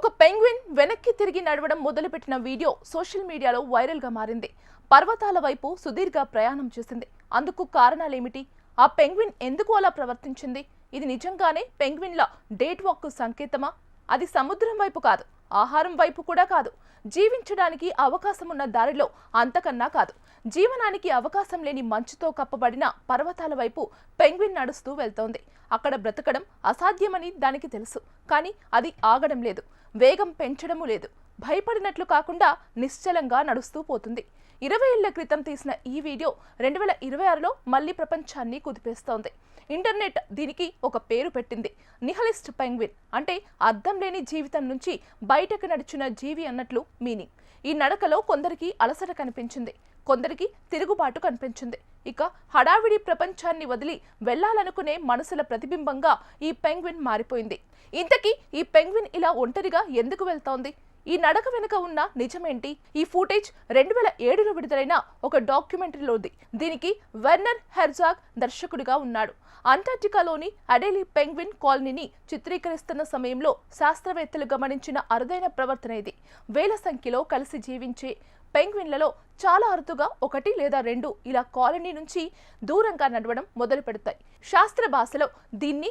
ఒక పెంగ్విన్ వెనక్కి తిరిగి నడవడం మొదలుపెట్టిన వీడియో సోషల్ మీడియాలో వైరల్గా మారింది. పర్వతాల వైపు సుదీర్ఘ ప్రయాణం చేసింది. అందుకు కారణాలేమిటి? ఆ పెంగ్విన్ ఎందుకు అలా ప్రవర్తించింది? ఇది నిజంగానే పెంగ్విన్ల డేట్ వాక్ సంకేతమా? అది సముద్రం వైపు కాదు ఆహారం వైపు కూడా కాదు. జీవించడానికి అవకాశం ఉన్న దారిలో అంతకన్నా కాదు. జీవనానికి అవకాశం లేని మంచుతో కప్పబడిన పర్వతాల వైపు పెంగ్విన్ నడుస్తూ వెళ్తోంది. అక్కడ బ్రతకడం అసాధ్యమని దానికి తెలుసు. కానీ అది ఆగడం లేదు. వేగం పెంచడము లేదు. భయపడినట్లు కాకుండా నిశ్చలంగా నడుస్తూ పోతుంది. ఇరవై ఏళ్ళ క్రితం తీసిన ఈ వీడియో రెండు వేల ఇరవై ఆరులో మళ్ళీ ప్రపంచాన్ని కుదిపేస్తోంది. ఇంటర్నెట్ దీనికి ఒక పేరు పెట్టింది. నిహలిస్ట్ పెంగ్విన్ అంటే అర్థం లేని జీవితం నుంచి బయటకు నడిచిన జీవి అన్నట్లు మీనింగ్. ఈ నడకలో కొందరికి అలసట కనిపించింది. కొందరికి తిరుగుబాటు కనిపించింది. ఇక హడావిడి ప్రపంచాన్ని వదిలి వెళ్ళాలనుకునే మనసుల ప్రతిబింబంగా ఈ పెంగ్విన్ మారిపోయింది. ఇంతకీ ఈ పెంగ్విన్ ఇలా ఒంటరిగా ఎందుకు వెళ్తోంది? ఈ నడక వెనుక ఉన్న నిజమేంటి? ఈ ఫుటేజ్ రెండు వేల ఏడులో విడుదలైన ఒక డాక్యుమెంటరీలోది దీనికి వెర్నర్ హెర్జాగ్ దర్శకుడిగా ఉన్నాడు. అంటార్టికాలోని అడేలి పెంగ్విన్ కాలనీని చిత్రీకరిస్తున్న సమయంలో శాస్త్రవేత్తలు గమనించిన అరుదైన ప్రవర్తన ఇది. వేల సంఖ్యలో కలిసి జీవించే పెంగ్విన్లలో చాలా అరుదుగా ఒకటి లేదా రెండు ఇలా కాలనీ నుంచి దూరంగా నడవడం మొదలు పెడతాయి. శాస్త్ర భాషలో దీన్ని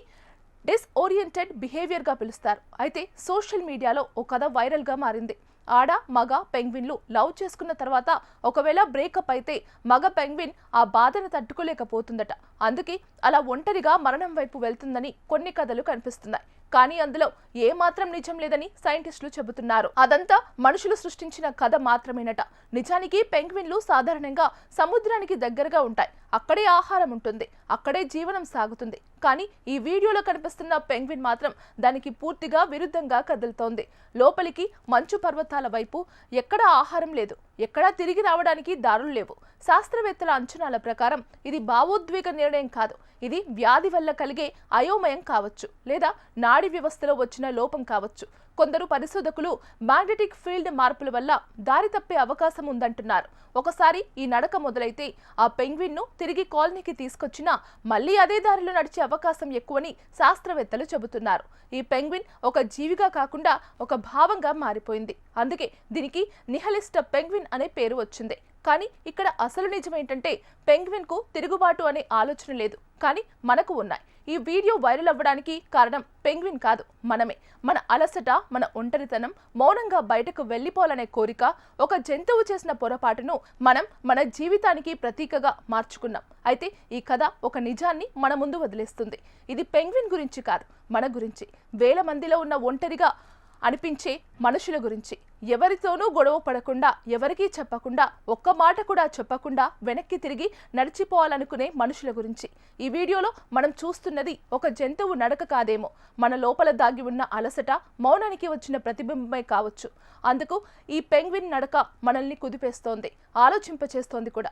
డిస్ఓరియంటెడ్ బిహేవియర్గా పిలుస్తారు. అయితే సోషల్ మీడియాలో ఒక కథ వైరల్గా మారింది. ఆడ మగ పెంగ్విన్లు లవ్ చేసుకున్న తర్వాత ఒకవేళ బ్రేకప్ అయితే మగ పెంగ్విన్ ఆ బాధను తట్టుకోలేకపోతుందట. అందుకే అలా ఒంటరిగా మరణం వైపు వెళ్తుందని కొన్ని కథలు కనిపిస్తున్నాయి. కానీ అందులో ఏ మాత్రం నిజం లేదని సైంటిస్టులు చెబుతున్నారు. అదంతా మనుషులు సృష్టించిన కథ మాత్రమేనట. నిజానికి పెంగ్విన్లు సాధారణంగా సముద్రానికి దగ్గరగా ఉంటాయి. అక్కడే ఆహారం ఉంటుంది అక్కడే జీవనం సాగుతుంది. కానీ ఈ వీడియోలో కనిపిస్తున్న పెంగ్విన్ మాత్రం దానికి పూర్తిగా విరుద్ధంగా కదులుతోంది. లోపలికి మంచు పర్వతాల వైపు ఎక్కడ ఆహారం లేదు ఎక్కడా తిరిగి రావడానికి దారులు లేవు. శాస్త్రవేత్తల అంచనాల ప్రకారం ఇది భావోద్వేగ నిర్ణయం కాదు ఇది వ్యాధి వల్ల కలిగే అయోమయం కావచ్చు లేదా నాడి వ్యవస్థలో వచ్చిన లోపం కావచ్చు. కొందరు పరిశోధకులు మ్యాగ్నెటిక్ ఫీల్డ్ మార్పుల వల్ల దారి తప్పే అవకాశం ఉందంటున్నారు. ఒకసారి ఈ నడక మొదలైతే ఆ పెంగ్విన్ను తిరిగి కాలనీకి తీసుకొచ్చినా మళ్ళీ అదే దారిలో నడిచే అవకాశం ఎక్కువని శాస్త్రవేత్తలు చెబుతున్నారు. ఈ పెంగ్విన్ ఒక జీవిగా కాకుండా ఒక భావంగా మారిపోయింది. అందుకే దీనికి నిహలిష్ట పెంగ్విన్ అనే పేరు వచ్చింది. కానీ ఇక్కడ అసలు నిజమేంటంటే పెంగ్విన్కు తిరుగుబాటు అనే ఆలోచన లేదు. కానీ మనకు ఉన్నాయి. ఈ వీడియో వైరల్ అవ్వడానికి కారణం పెంగ్విన్ కాదు మనమే. మన అలసట మన ఒంటరితనం మౌనంగా బయటకు వెళ్ళిపోవాలనే కోరిక ఒక జంతువు చేసిన పొరపాటును మనం మన జీవితానికి ప్రతీకగా మార్చుకున్నాం. అయితే ఈ కథ ఒక నిజాన్ని మన ముందు వదిలేస్తుంది. ఇది పెంగ్విన్ గురించి కాదు మన గురించి. వేల మందిలో ఉన్న ఒంటరిగా అనిపించే మనుషుల గురించి. ఎవరితోనూ గొడవ పడకుండా ఎవరికీ చెప్పకుండా ఒక్క మాట కూడా చెప్పకుండా వెనక్కి తిరిగి నడిచిపోవాలనుకునే మనుషుల గురించి. ఈ వీడియోలో మనం చూస్తున్నది ఒక జంతువు నడక కాదేమో. మన లోపల దాగి ఉన్న అలసట మౌనానికి వచ్చిన ప్రతిబింబమే కావచ్చు. అందుకు ఈ పెంగ్విన్ నడక మనల్ని కుదిపేస్తోంది. ఆలోచింపచేస్తోంది కూడా.